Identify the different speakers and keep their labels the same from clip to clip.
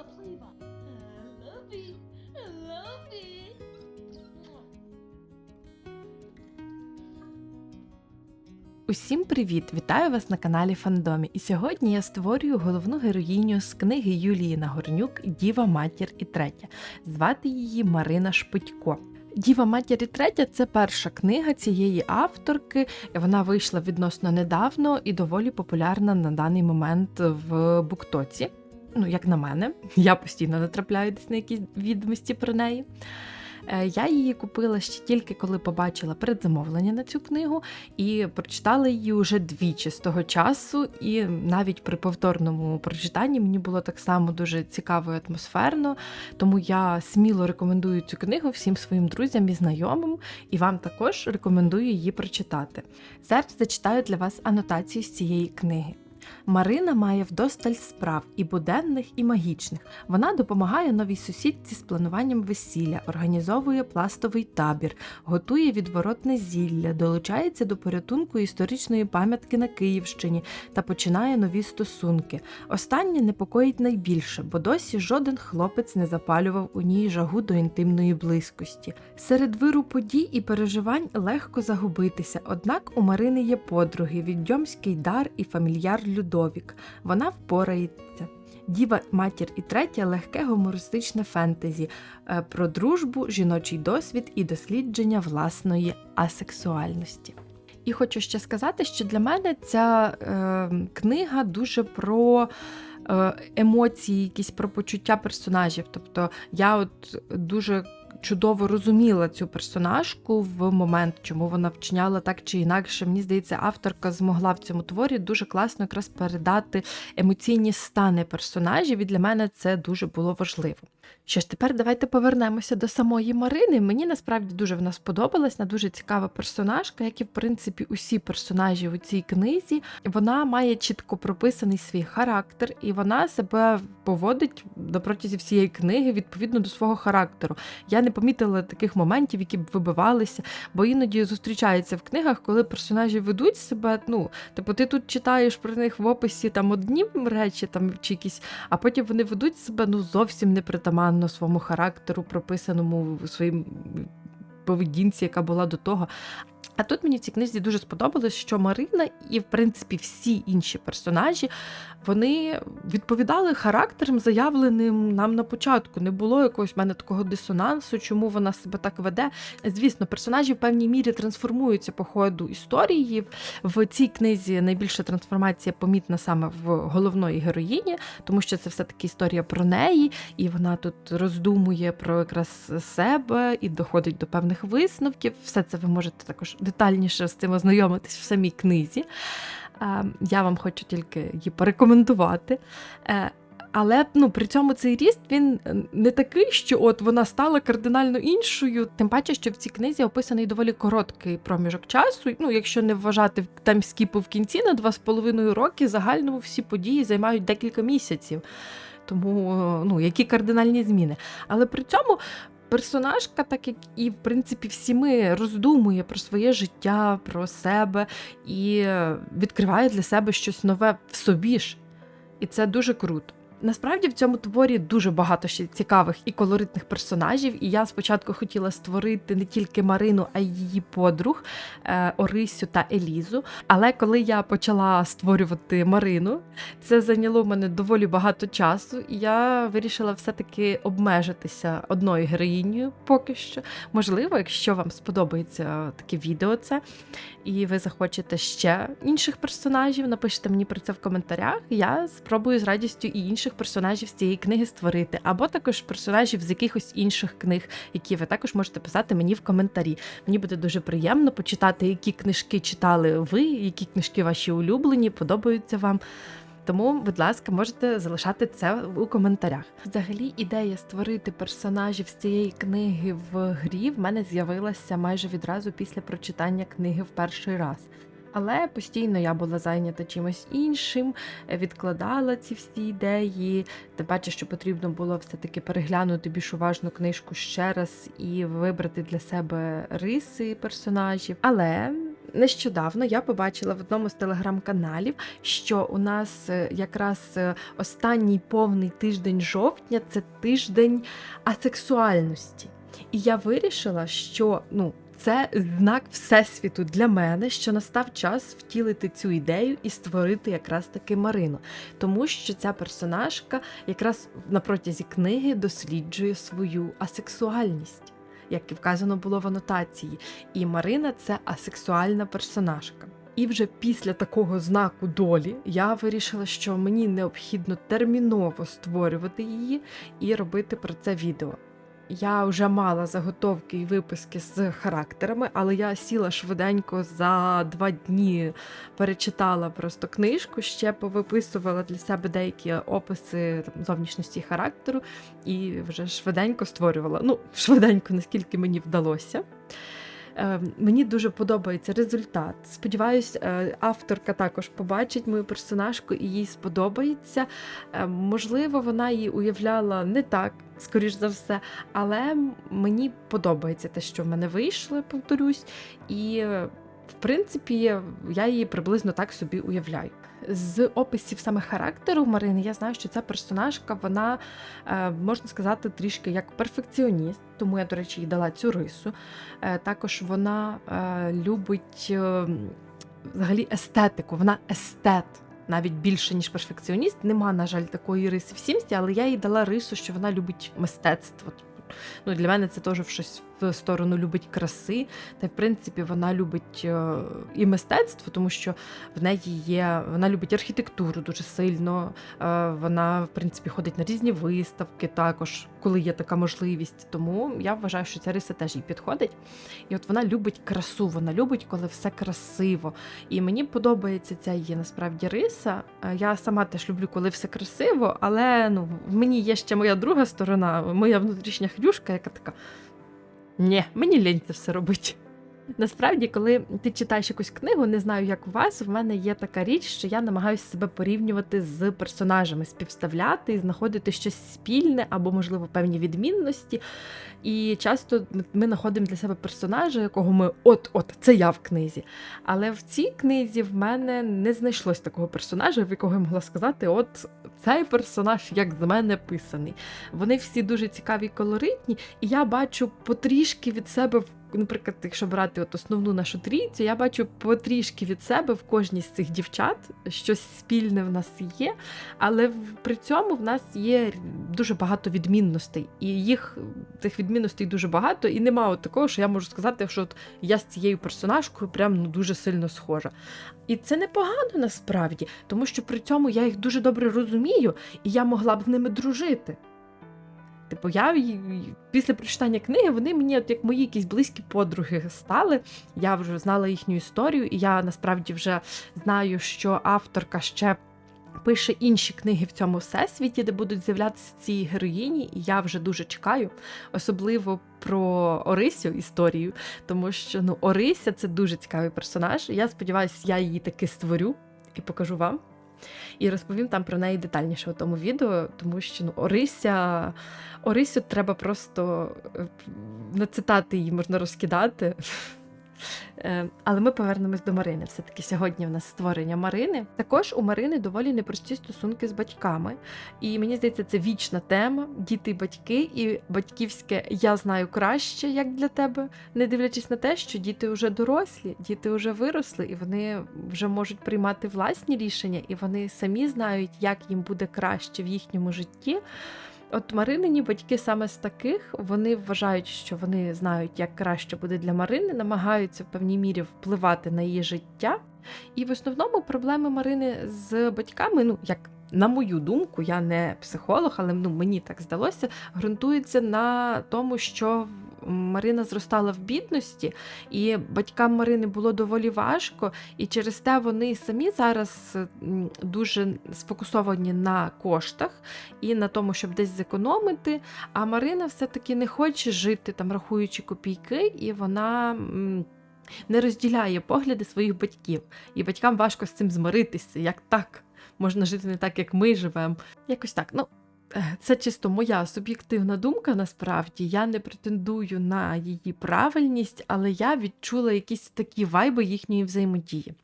Speaker 1: Оплива. I love it. I love it.
Speaker 2: Усім привіт! Вітаю вас на каналі Фандомі. І сьогодні я створюю головну героїню з книги Юлії Нагорнюк Діва Матір і третя. Звати її Марина Шпитько. Діва Матір третя це перша книга цієї авторки. Вона вийшла відносно недавно і доволі популярна на даний момент в Буктоці. Ну, як на мене, я постійно натрапляю десь на якісь відомості про неї. Е, Я її купила ще тільки коли побачила передзамовлення на цю книгу і прочитала її вже двічі з того часу. І навіть при повторному прочитанні мені було так само дуже цікаво і атмосферно. Тому я сміло рекомендую цю книгу всім своїм друзям і знайомим, і вам також рекомендую її прочитати. Зараз зачитаю для вас анотацію з цієї книги. Марина має вдосталь справ і буденних, і магічних. Вона допомагає новій сусідці з плануванням весілля, організовує пластовий табір, готує відворотне зілля, долучається до порятунку історичної пам'ятки на Київщині та починає нові стосунки. Останнє непокоїть найбільше, бо досі жоден хлопець не запалював у ній жагу до інтимної близькості. Серед виру подій і переживань легко загубитися, однак у Марини є подруги, відьомський дар і фамільяр Людовік. Вона впорається. Діва, матір і третя легке гумористичне фентезі е, про дружбу, жіночий досвід і дослідження власної асексуальності. І хочу ще сказати, що для мене ця е, книга дуже про е, емоції, якісь про почуття персонажів. Тобто я от дуже чудово розуміла цю персонажку в момент, чому вона вчиняла так чи інакше. Мені здається, авторка змогла в цьому творі дуже класно якраз передати емоційні стани персонажів, і для мене це дуже було важливо. Що ж, тепер давайте повернемося до самої Марини. Мені насправді дуже вона сподобалась, вона дуже цікава персонажка, як і в принципі усі персонажі у цій книзі. Вона має чітко прописаний свій характер, і вона себе поводить протязі всієї книги відповідно до свого характеру. Я не помітила таких моментів, які б вибивалися, бо іноді зустрічається в книгах, коли персонажі ведуть себе. Ну, типу, ти тут читаєш про них в описі там одні речі, там чи якісь, а потім вони ведуть себе ну зовсім непритаманно своєму характеру, прописаному своїм поведінці, яка була до того. А тут мені в цій книзі дуже сподобалось, що Марина і, в принципі, всі інші персонажі вони відповідали характерам, заявленим нам на початку. Не було якогось в мене такого дисонансу, чому вона себе так веде. Звісно, персонажі в певній мірі трансформуються по ходу історії. В цій книзі найбільша трансформація помітна саме в головної героїні, тому що це все-таки історія про неї, і вона тут роздумує про якраз себе і доходить до певних висновків. Все це ви можете також детальніше з цим ознайомитись в самій книзі. Е, Я вам хочу тільки її порекомендувати. Е, Але ну, при цьому цей ріст він не такий, що от вона стала кардинально іншою. Тим паче, що в цій книзі описаний доволі короткий проміжок часу. Ну, якщо не вважати таймскіпу в кінці на два з половиною роки, загальному всі події займають декілька місяців. Тому ну, які кардинальні зміни. Але при цьому персонажка, так як і в принципі всі ми, роздумує про своє життя, про себе і відкриває для себе щось нове в собі ж. І це дуже круто. Насправді в цьому творі дуже багато ще цікавих і колоритних персонажів, і я спочатку хотіла створити не тільки Марину, а й її подруг е, Орисю та Елізу. Але коли я почала створювати Марину, це зайняло в мене доволі багато часу, і я вирішила все-таки обмежитися одною героїнею поки що. Можливо, якщо вам сподобається таке відео, це і ви захочете ще інших персонажів, напишіть мені про це в коментарях. Я спробую з радістю і інших персонажів з цієї книги створити, або також персонажів з якихось інших книг, які ви також можете писати мені в коментарі. Мені буде дуже приємно почитати, які книжки читали ви, які книжки ваші улюблені, подобаються вам. Тому, будь ласка, можете залишати це у коментарях. Взагалі, ідея створити персонажів з цієї книги в грі в мене з'явилася майже відразу після прочитання книги в перший раз. Але постійно я була зайнята чимось іншим, е, відкладала ці всі ідеї. Тим паче, що потрібно було все-таки переглянути більш уважну книжку ще раз і вибрати для себе риси персонажів. Але Нещодавно я побачила в одному з телеграм-каналів, що у нас е, якраз е, останній повний тиждень жовтня це тиждень асексуальності. І я вирішила, що ну, це знак Всесвіту для мене, що настав час втілити цю ідею і створити якраз таки Марину. Тому що ця персонажка якраз на протязі книги досліджує свою асексуальність. Як і вказано було в анотації, і Марина це асексуальна персонажка. І вже після такого знаку долі я вирішила, що мені необхідно терміново створювати її і робити про це відео. Я вже мала заготовки і виписки з характерами, але я сіла швиденько за два дні перечитала просто книжку, ще повиписувала для себе деякі описи там, зовнішності характеру, і вже швиденько створювала. Ну, швиденько, наскільки мені вдалося. Е, Мені дуже подобається результат. Сподіваюсь, е, авторка також побачить мою персонажку і їй сподобається. Е, Можливо, вона її уявляла не так, скоріш за все, але мені подобається те, що в мене вийшло, повторюсь, і в принципі я її приблизно так собі уявляю. З описів саме характеру Марини я знаю, що ця персонажка, вона е, можна сказати, трішки як перфекціоніст, тому я, до речі, їй дала цю рису. Е, Також вона е, любить взагалі естетику, вона естет. Навіть більше, ніж перфекціоніст. Нема, на жаль, такої риси в Сімсі, але я їй дала рису, що вона любить мистецтво. Ну, для мене це теж щось сторону любить краси. Та в принципі вона любить е, і мистецтво, тому що в неї є. Вона любить архітектуру дуже сильно. е, Вона, в принципі, ходить на різні виставки також, коли є така можливість. Тому я вважаю, що ця риса теж їй підходить. І от вона любить красу, вона любить, коли все красиво. І мені подобається ця її насправді риса. Е, Я сама теж люблю, коли все красиво, але ну, в мені є ще моя друга сторона, моя внутрішня хрюшка, яка така. Ні, мені лінь це все робити. Насправді, коли ти читаєш якусь книгу, не знаю, як у вас, в мене є така річ, що я намагаюся себе порівнювати з персонажами, співставляти і знаходити щось спільне або, можливо, певні відмінності. І часто ми знаходимо для себе персонажа, якого ми от-от, це я в книзі. Але в цій книзі в мене не знайшлось такого персонажа, в якого я могла сказати, от цей персонаж як з мене писаний. Вони всі дуже цікаві колоритні, і я бачу потрішки від себе в. Наприклад, якщо брати от основну нашу трійцю, я бачу потрішки від себе в кожній з цих дівчат щось спільне в нас є, але при цьому в нас є дуже багато відмінностей, і їх тих відмінностей дуже багато, і нема от такого, що я можу сказати, що от я з цією персонажкою прям ну, дуже сильно схожа. І це непогано насправді, тому що при цьому я їх дуже добре розумію, і я могла б з ними дружити. Типу, я після прочитання книги вони мені, от як мої якісь близькі подруги стали. Я вже знала їхню історію, і я насправді вже знаю, що авторка ще пише інші книги в цьому всесвіті, де будуть з'являтися ці героїні, і я вже дуже чекаю, особливо про Орисю історію, тому що ну, Орися це дуже цікавий персонаж. Я сподіваюся, я її таки створю і покажу вам. І розповім там про неї детальніше у тому відео, тому що ну, Орися, Орисю треба просто е, на цитати її можна розкидати. Е, Але ми повернемось до Марини. Все-таки сьогодні в нас створення Марини. Також у Марини доволі непрості стосунки з батьками. І мені здається, це вічна тема: діти батьки, і батьківське я знаю краще, як для тебе, не дивлячись на те, що діти вже дорослі, діти вже виросли, і вони вже можуть приймати власні рішення, і вони самі знають, як їм буде краще в їхньому житті. От Маринині батьки саме з таких, вони вважають, що вони знають, як краще буде для Марини, намагаються в певній мірі впливати на її життя. І в основному проблеми Марини з батьками, ну як на мою думку, я не психолог, але ну, мені так здалося, ґрунтується на тому, що Марина зростала в бідності, і батькам Марини було доволі важко, і через те вони самі зараз дуже сфокусовані на коштах і на тому, щоб десь зекономити. А Марина все-таки не хоче жити там, рахуючи копійки, і вона. Не розділяє погляди своїх батьків, і батькам важко з цим змиритися. Як так? Можна жити не так, як ми живемо. Якось так. Ну, Це чисто моя суб'єктивна думка, насправді. Я не претендую на її правильність, але я відчула якісь такі вайби їхньої взаємодії.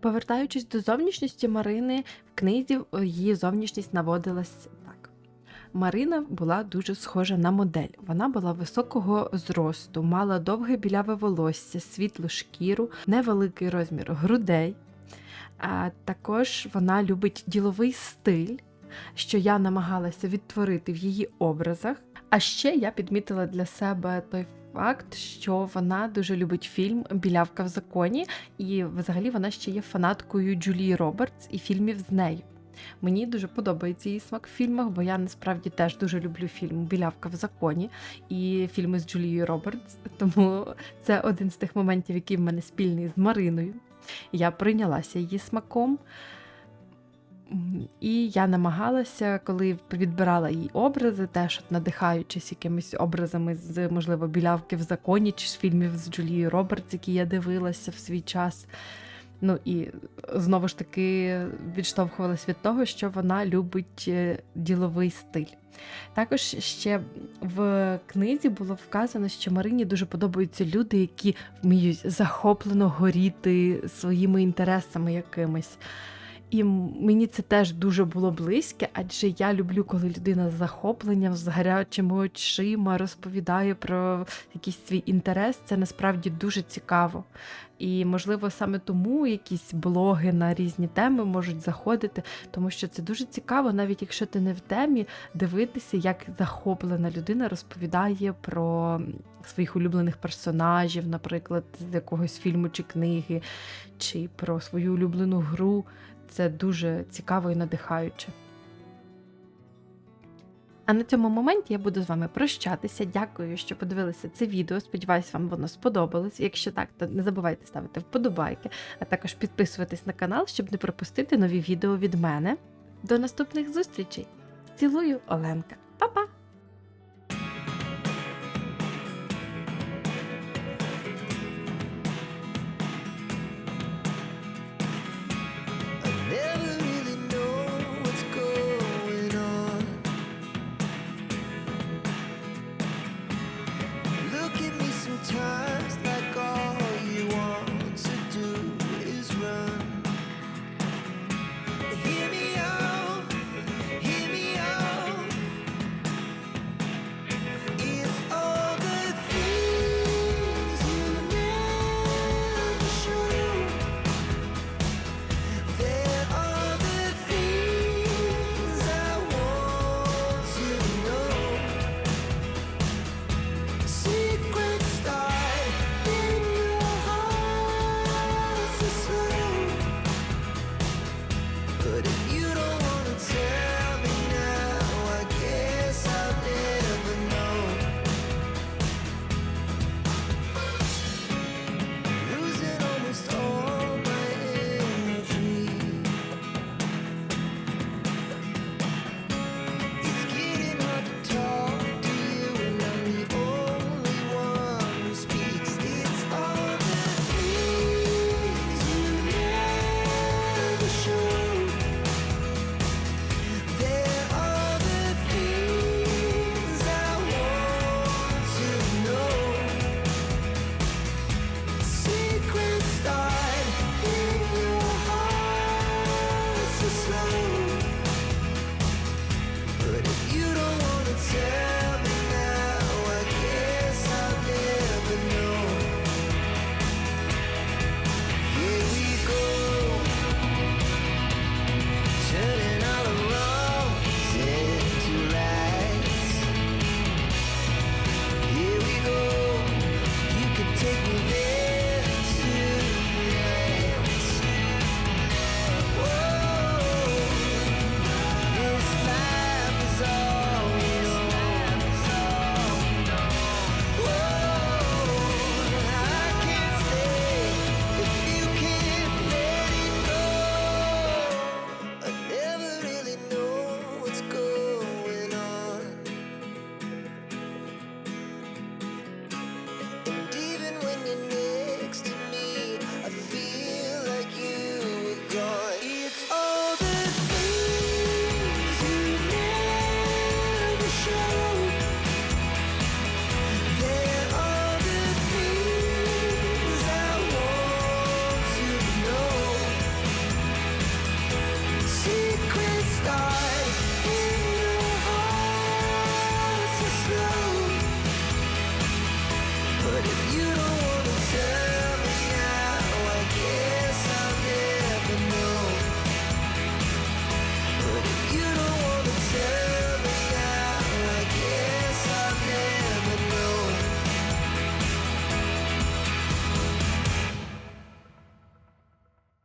Speaker 2: Повертаючись до зовнішності Марини, в книзі е, її зовнішність наводилась так. Марина була дуже схожа на модель. Вона була високого зросту, мала довге біляве волосся, світлу шкіру, невеликий розмір грудей. А також вона любить діловий стиль, що я намагалася відтворити в її образах. А ще я підмітила для себе той факт, що вона дуже любить фільм Білявка в законі, і взагалі вона ще є фанаткою Джулії Робертс і фільмів з нею. Мені дуже подобається її смак в фільмах, бо я насправді теж дуже люблю фільм Білявка в законі і фільми з Джулією Робертс. Тому це один з тих моментів, який в мене спільний з Мариною. Я прийнялася її смаком. І я намагалася, коли відбирала її образи, теж надихаючись якимись образами з, можливо, білявки в законі чи з фільмів з Джулією Робертс, які я дивилася в свій час. Ну і знову ж таки відштовхувалась від того, що вона любить е, діловий стиль. Також ще в книзі було вказано, що Марині дуже подобаються люди, які вміють захоплено горіти своїми інтересами якимись. І мені це теж дуже було близьке, адже я люблю, коли людина з захопленням, з гарячими очима розповідає про якийсь свій інтерес. Це насправді дуже цікаво. І, можливо, саме тому якісь блоги на різні теми можуть заходити, тому що це дуже цікаво, навіть якщо ти не в темі, дивитися, як захоплена людина розповідає про своїх улюблених персонажів, наприклад, з якогось фільму чи книги, чи про свою улюблену гру. Це дуже цікаво і надихаюче. А на цьому моменті я буду з вами прощатися. Дякую, що подивилися це відео. Сподіваюсь, вам воно сподобалось. Якщо так, то не забувайте ставити вподобайки, а також підписуватись на канал, щоб не пропустити нові відео від мене. До наступних зустрічей! Цілую, Оленка!